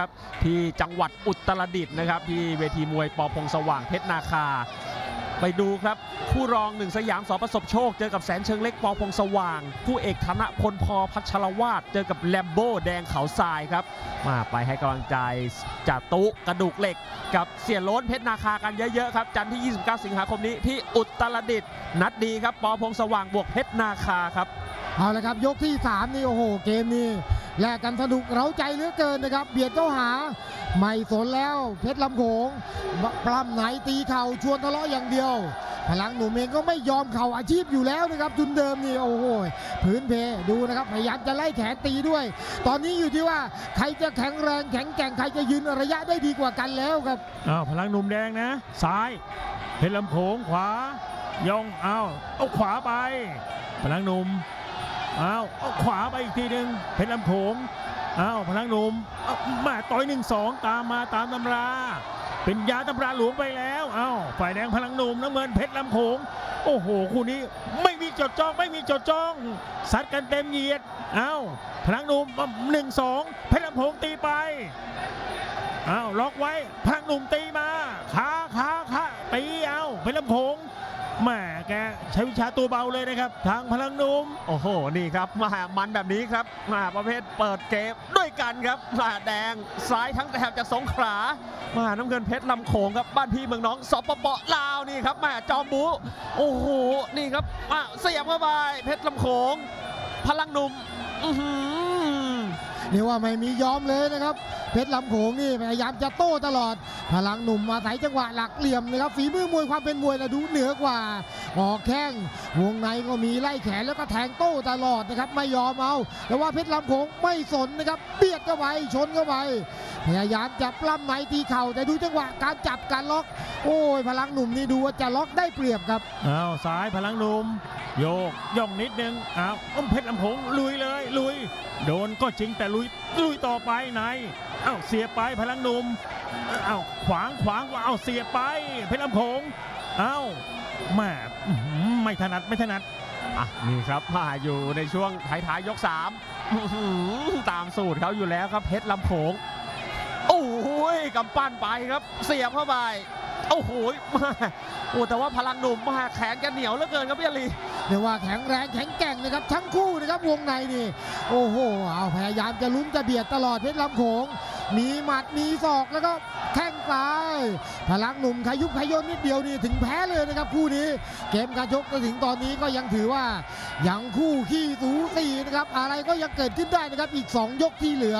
ครับที่จังหวัดอุตรดิตถ์นะครับ ที่เวทีมวยปอพงสว่างเพชรนาคา ไปดูครับคู่รองหนึ่งสยามสอประสบโชค เจอกับแสนเชิงเล็กปอพงสว่าง คู่เอกธนพลพอพัชรวาดเจอกับแลมโบ้แดงเขาทรายครับ มาไปให้กำลังใจจ่าตุกระดูกเหล็ก กับเสียโล้นเพชรนาคากันเยอะๆครับ จันทร์ที่ 29 สิงหาคมนี้ที่อุตรดิตถ์นัดดีครับปอพงสว่างบวกเพชรนาคาครับเอาละครับยกที่ 3 นี่โอ้โหเกมนี้ แลกกันสนุกเร้าใจเหลือเกินนะครับ เบียดเข้าหา ไม่สนแล้วเพชรลำโขงปล้ำไหนตีเข่าชวนทะเลาะอย่างเดียว พลังหนุ่มเองก็ไม่ยอมเข่าอาชีพอยู่แล้วนะครับจุนเดิมนี่โอ้โหพื้นเพดูนะครับพยายามจะไล่แขนตีด้วย ตอนนี้อยู่ที่ว่าใครจะแข็งแรงแข็งแกร่งใครจะยืนระยะได้ดีกว่ากันแล้วครับอ้าวพลังหนุ่มแดงนะ ซ้ายเพชรลำโขงขวายองเอาเอาขวาไป พลังหนุ่ม อาเอาขวาไปอีกทีหนึ่งเพชรลำโขงเอาพลังหนุ่มเอามาต่อยหนึ่งสองตามมาตามตำรา เป็นยาตำราหลวงไปแล้วเอาฝ่ายแดงพลังหนุ่มน้ำเงินเพชรลำโขงโอ้โหคู่นี้ไม่มีจดจ้องไม่มีจดจ้องซัดกันเต็มเหยียดเอาพลังหนุ่มหนึ่งสองเพชรลำโขงตีไปอ้าวล็อกไว้พลังหนุ่มตีมาขาขาขาตีเอาเป็นลำโพง แหม่แกใช้วิชาตัวเบาเลยนะครับ ทางพลังนุ่มโอ้โห นี่ครับมามันแบบนี้ครับมาประเภทเปิดเกมด้วยกันครับมาแดงซ้ายทั้งแถบจากสงขลามาน้ำเงินเพชรลำโขงครับบ้านพี่เมืองน้องสปปลาวนี่ครับมาจอมบูโอ้โหนี่ครับมาเสียบเข้าไปเพชรลำโขงพลังนุ่มอือหือ เรียกว่าไม่มียอมเลยนะครับ เพชรลำโขงนี่พยายามจะโต้ตลอด พลังหนุ่มมาใส่จังหวะหลักเหลี่ยมนะครับฝีมือมวยความเป็นมวยนะดูเหนือกว่า ออกแข้งวงในก็มีไล่แขนแล้วก็แทงโต้ตลอดนะครับไม่ยอมเอา แต่ว่าเพชรลำโขงไม่สนนะครับเบียดเข้าไปชนเข้าไปพยายามจับปล้ำไหนตีเข่าแต่ดูจังหวะการจับการล็อก โอ้ยพลังหนุ่มนี่ดูว่าจะล็อกได้เปรียบครับอ้าวซ้ายพลังหนุ่มโยกย่องนิดนึงอ้าวอ้อมเพชรลำโพงลุยเลยลุย โดนก็จริงแต่ลุยลุยต่อไปไหนอ้าวเสียไปพลังหนุ่มอ้าวขวางขวางว่าอ้าวเสียไปเพชรลำโพงอ้าวแม่ไม่ถนัดไม่ถนัดอะนี่ครับมาอยู่ในช่วงท้ายๆยก3อื้อหือตามสูตรเขาอยู่แล้วครับเพชรลำโขงโอ้โหกำปั้นไปครับ เสียบเข้าไป โอ้โหมาโอ้แต่ว่าพลังหนุ่มมาแขนแกเหนียวเหลือเกินครับพี่อลีเรียกว่าแข็งแรงแข็งแกร่งนะครับทั้งคู่นะครับวงในนี่โอ้โหเอาพยายามจะลุ้นจะเบียดตลอดเพชรลำโขงมีหมัดมีศอกแล้วก็แข้งซ้ายพลังหนุ่มขยุบขยนนิดเดียวนี่ถึงแพ้เลยนะครับคู่นี้ เกมการชกจนถึงตอนนี้ก็ยังถือว่ายังคู่ขี้สูสีนะครับอะไรก็ยังเกิดขึ้นได้นะครับอีก 2 ยกที่เหลือ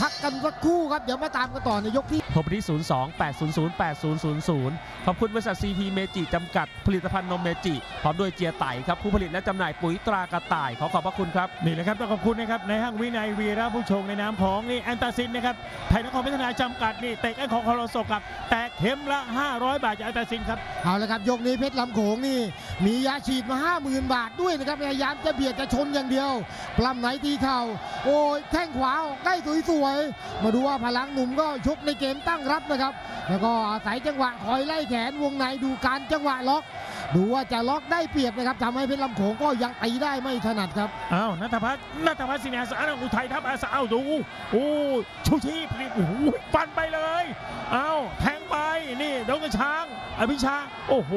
พักกันสักครู่ครับ เดี๋ยวมาตามกันต่อในยกที่โทรไปที่ 02 800 8000 ขอบคุณบริษัท CP เมจิจำกัดผลิตภัณฑ์นมเมจิ พร้อมด้วยเจียไต่ครับ ผู้ผลิตและจำหน่ายปุ๋ยตรากระต่าย ขอขอบพระคุณครับ นี่แหละครับต้องขอบคุณนะครับในห้างวินัยวีระผู้ชงในนามของนี่แอนตาซินนะครับไทยนครพัฒนาจำกัดนี่เตะไอ้ของคอร์โซกับแตกเข็มละ 500 บาทจากแอนตาซินครับเอาละครับยกนี้เพชรลำโขงนี่ มียาฉีดมา 50,000 บาทด้วยนะครับพยายามจะเบียดจะชนอย่างเดียวปล้ำไหนตีเข่าโอ้ยแข้งขวาออกได้สวยๆมาดูว่าพลังหนุ่มก็ชกในเกมตั้งรับนะครับ แล้วก็อาศัยจังหวะคอยไล่แขนวงในดูการจังหวะล็อก ดูว่าจะล็อกได้เปรียบนะครับทำให้เพชรลำโขงก็ยังตีได้ไม่ถนัดครับอ้าวนัทพัฒน์นัทพัฒน์สินอาสาอุทัยทัพอาสาเอาดูโอ้ชูชีพโอ้โหฟันไปเลยอ้าวแทง ไปนี่ดงกระช้างอภิชาโอ้โห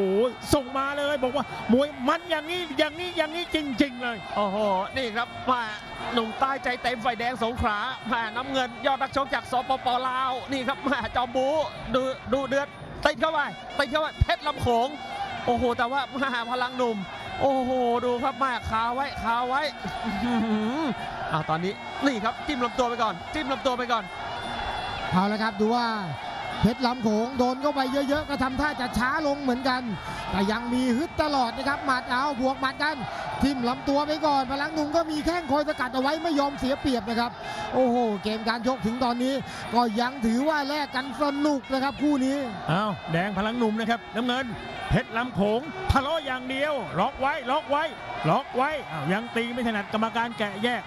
ส่งมาเลยบอกว่ามวยมันอย่างนี้อย่างนี้อย่างนี้จริง ๆ เลยโอ้โหนี่ครับมาหนุ่มใต้ใจเต็มไฟแดงสงขลามาน้ำเงินยอดนักชกจากสปปลาวนี่ครับมาจอมบูดูดูเดือดติดเข้าไปติดเข้าไปเพชรลำโขงโอ้โห แต่ว่ามาพลังหนุ่ม โอ้โห ดูครับมาคาไว้คาไว้อื้อหืออ้าวตอนนี้นี่ครับจิ้มลำตัวไปก่อน จิ้มลำตัวไปก่อนเอาละครับดูว่า เพชรลำโขงโดนเข้าไปเยอะๆ ก็ทำท่าจะช้าลงเหมือนกัน แต่ยังมีฮึดตลอดนะครับหมัดเอาบวกหมัดกัน ทิ่มลำตัวไปก่อนพลังหนุ่มก็มีแข้งคอยสกัดเอาไว้ไม่ยอมเสียเปรียบนะครับ โอ้โห เกมการชกถึงตอนนี้ ก็ยังถือว่าแลกกันสนุกนะครับคู่นี้อ้าวแดงพลังหนุ่มนะครับน้ำเงิน เพชรลำโขงทะเลาะอย่างเดียว ล็อกไว้ล็อกไว้ ล็อกไว้อ้าวยังตีไม่ถนัดกรรมการแกะแยก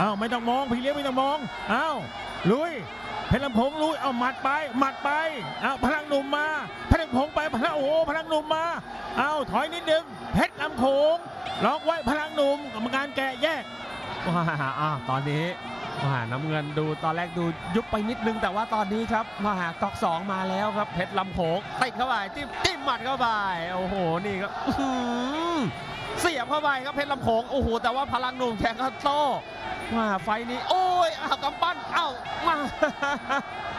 อ้าวไม่ต้องมองพี่เลี้ยงไม่ต้องมองอ้าวลุย เพชรลำโขงลุยเอาหมัดไปหมัดไปเอาพลังหนุ่มมาเพชรลำโขงไปพลังโอ้โหพลังหนุ่มมาเอาถอยนิดนึงเพชรลำโขงล็อกไว้พลังหนุ่มกรรมการแกะแยกว้าอ่าตอนนี้มหาน้ำเงินดูตอนแรกดูยุบไปนิดนึงแต่ว่าตอนนี้ครับมหากอกสองมาแล้วครับเพชรลำโขงติดเข้าไปจิ้มจิ้มหมัดเข้าไปโอ้โหนี่ครับเสียบเข้าไปครับเพชรลำโขงโอ้โหแต่ว่าพลังหนุ่มแข่งก็โต้มาไฟนี้โอ้ อ้าวกำปั้นเอ้ามา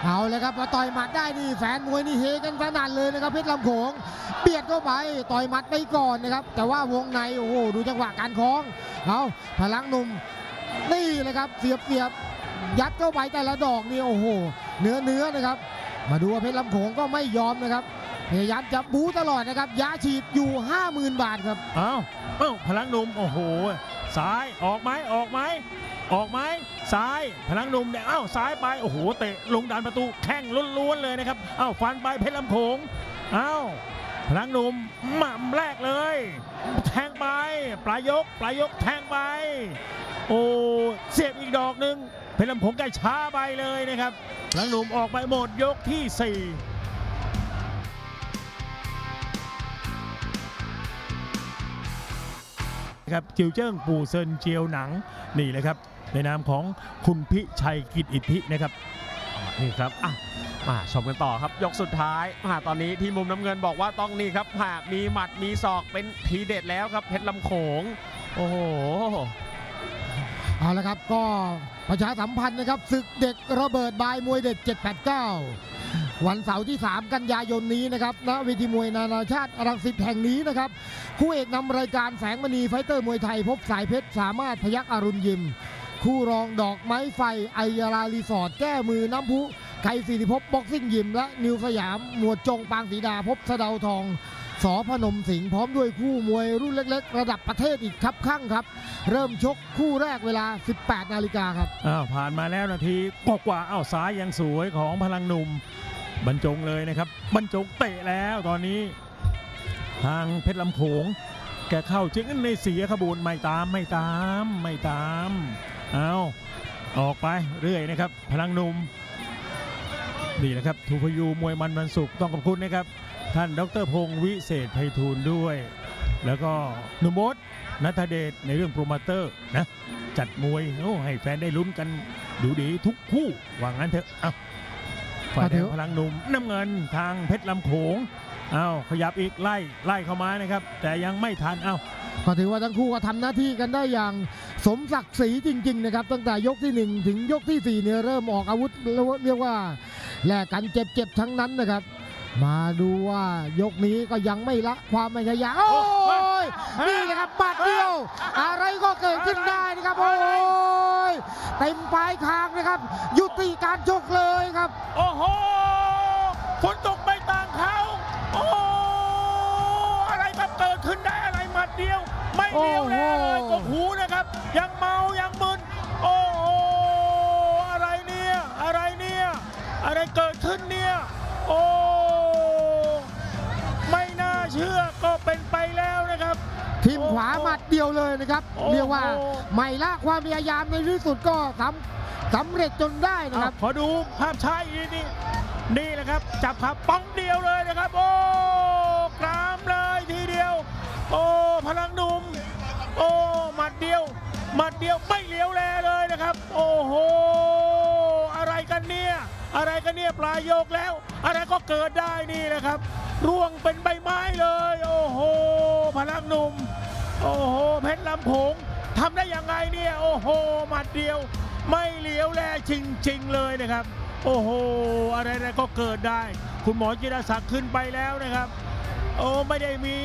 เอาเลยครับมาต่อยหมัดได้นี่แฟนมวยนี่เฮกันสนั่นเลยนะครับเพชรลำโขงเบียดเข้าไปต่อยหมัดไปก่อนนะครับ แต่ว่าวงในโอ้โหดูจังหวะการคล้องเอาพลังหนุ่มนี่เลยครับเสียบเสียบยัดเข้าไปแต่ละดอกนี่โอ้โหเนื้อเนื้อนะครับ มาดูว่าเพชรลำโขงก็ไม่ยอมนะครับพยายามจะบู๊ตลอดนะครับยาฉีดอยู่ 50,000 บาทครับเอาเอ้าพลังหนุ่มโอ้โหซ้ายออกไหมออกไหม ออกไหมซ้ายพลังหนุ่มเนี่ยอ้าวซ้ายไปโอ้โหเตะลงดันประตูแข้งล้วนๆเลยนะครับอ้าวฟันไปเพชรลำโขงอ้าวพลังหนุ่มหม่ำแรกเลย แทงไปปลายยกปลายยกแทงไป โอ้เสียบอีกดอกหนึ่งเพชรลำโขงใกล้ช้าไปเลยนะครับพลังหนุ่มออกไปหมดยกที่สี่ครับจิวเจิ้งปู่เซินเจียวหนังนี่เลยครับ ในนามของคุณพิชัยกิจอิทธินะครับนี่ครับอะมาชมกันต่อครับยกสุดท้ายมาตอนนี้ที่มุมน้ำเงินบอกว่าต้องนี่ครับหากมีหมัดมีศอกเป็นทีเด็ดแล้วครับเพชรลำโขงโอ้โหเอาละครับก็ประชาสัมพันธ์นะครับศึกเด็กระเบิดบายมวยเด็ด 789 วันเสาร์ที่ 3 กันยายนนี้นะครับณเวทีมวยนานาชาติรังสิตแห่งนี้นะครับคู่เอกนำรายการแสงมณีไฟเตอร์มวยไทย พบสายเพชรสามารถพยักอรุณยิม คู่รองดอกไม้ไฟไอยาลารีสอร์ทแก้มือน้ำพุไข่สิริภพบ็อกซิ่งยิม และนิวสยาม หมวดจงปางสีดาพบสะเดาทองสอพนมสิงห์พร้อมด้วยคู่มวยรุ่นเล็ก ๆ ระดับประเทศอีกครับข้างครับ เริ่มชกคู่แรกเวลา 18 นาฬิกาครับอ้าวผ่านมาแล้วนาทีกว่าๆอ้าวซ้ายยังสวยของพลังหนุ่มบรรจงเลยนะครับ บรรจงเตะแล้วตอนนี้ ทางเพชรลำโขงแกเข้าจึงในเสียขบวนไม่ตามไม่ตามไม่ตาม เอาออกไปเรื่อยนะครับ พลังหนุ่มนี่แหละครับทูพยูมวยมันวันศุกร์ต้องขอบคุณนะครับ ท่านดรพงศ์วิเศษไพฑูรย์ด้วย แล้วก็หนุมดนัทเดชในเรื่องโปรโมเตอร์นะจัดมวยโอ้ให้แฟนได้ลุ้นกันดูดีทุกคู่ว่างั้นเถอะเอาฝ่ายแดงพลังหนุ่มน้ำเงินทางเพชรลำโขงเอาขยับอีกไล่ไล่เข้ามานะครับ แต่ยังไม่ทันเอาก็ถือว่าทั้งคู่ก็ทำหน้าที่กันได้อย่างสมศักดิ์ศรีจริง ๆ นะครับ ตั้งแต่ยกที่ 1 ถึงยกที่4เนี่ยเริ่มออกอาวุธเรียกว่าแลกกันเจ็บๆทั้งนั้นนะครับ มาดูว่ายกนี้ก็ยังไม่ละความพยายามโอ้ยนี่แหละครับบาดเดียว อะไรก็เกิดขึ้นได้นะครับโอ้ยเต็มปลายคางนะครับ ยุติการชกเลยครับ โอ้โหฝนตกไม่ต่างเขา ขึ้นได้อะไรหมัดเดียว ไม่เดียวแน่เลยโอ้โหกบหูนะครับ ยังเมายังมึนโอ้โหอะไรเนี่ยอะไรเนี่ยอะไรเกิดขึ้นเนี่ยโอ้ไม่น่าเชื่อก็เป็นไปแล้วนะครับ ทีมขวาหมัดเดียวเลยนะครับโอ้โหเรียกว่าไม่ละความพยายามในที่สุดก็สำสำเร็จจนได้นะครับอะขอดูภาพช้าอีกนิดนี่นี่แหละครับ จับขาป้องเดียวเลยนะครับโอ้ เดียวไม่เหลียวแลเลยนะครับ โอ้โห อะไรกันเนี่ย อะไรกันเนี่ยปลายโยกแล้ว อะไรก็เกิดได้นี่นะครับ ร่วงเป็นใบไม้เลย โอ้โห พลังหนุ่ม โอ้โห เพชรลำโขงทำได้ยังไงเนี่ย โอ้โหหมัดเดียว ไม่เหลียวแลจริงๆเลยนะครับ โอ้โห อะไรๆก็เกิดได้ คุณหมอจิรศักดิ์ขึ้นไปแล้วนะครับ โอ้ไม่ได้มี